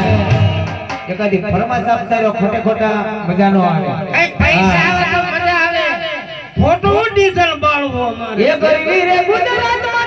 જો કે એકાદી ફરમાશ આપતા રહ્યો ખોટે ખોટા મજા નો આવે પૈસા આવે તો મજા આવે. ખોટું ડીઝલ બાળવો અમારે. એ ગરવી રે ગુજરાતમાં.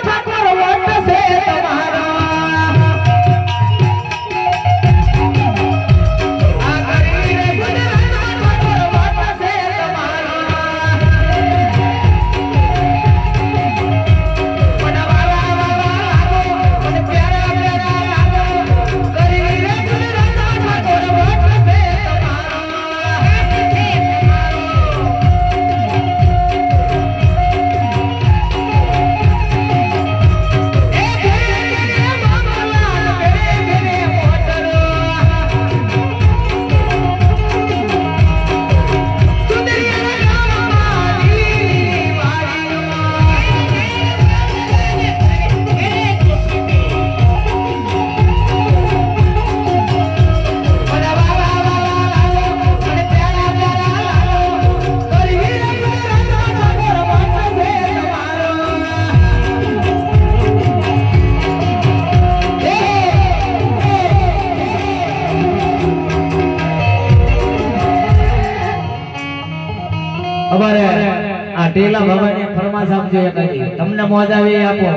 આ ટેલા બાબાને ફરમાશ આપજો એકાદી તમને મોજ આવે એ આપો.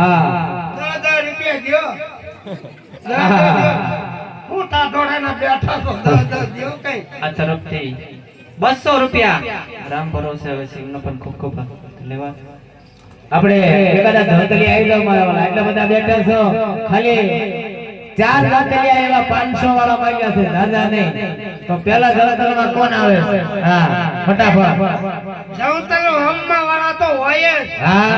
હા. દસ રૂપિયા દ્યો. હજાર દ્યો. બેઠા છો. દસ હજાર કઈ. આ તરફથી બસો રૂપિયા. રામ ભરોસે હવે સિંહનો પણ ખૂબ ખૂબ લેવા આપણે એકાદા ધંધલી આવી જાવ મારા વાળા એટલા બધા બેઠા છો. ખાલી ચાર ધોતલી એવા 500 વાળા માંગ્યા છે. દાદા નહીં. તો પેલા ધોતલમાં કોણ આવે? હા ફટાફટ. જળતર હમમાં વાળા તો હોય જ. હા.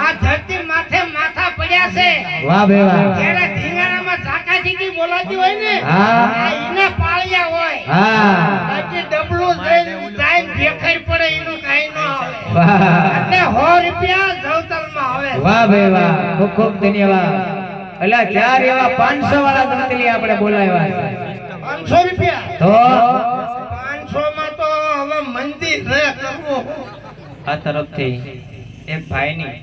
આ ધરતી માથે માથા પડ્યા છે. વાહ બે વાહ. જ્યારે ધીંગાણામાં ઝાકા ઝીકી બોલાતી હોય ને હા. એને પાળ્યા હોય. હા. બાકી ડબલું જઈને જાય ભેખાઈ પડે એનું કાઈ ન આવે. એટલે સો રૂપિયા જવતરમાં આવે. વાહ બે વાહ. ખૂબ ખૂબ ધન્યવાદ. એટલે ચાર એવા પાંચસો વાળા ગણતરી આપણે બોલાવ્યા પાંચસો રૂપિયા? તો? પાંચસો માં તો હવે મંદિર આ તરફથી એક ભાઈની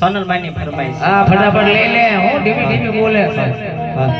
સોનલભાઈની ફરમાઈશ. હા ફટાફટ લઈ લે હું ધીમે ધીમે બોલે. હા.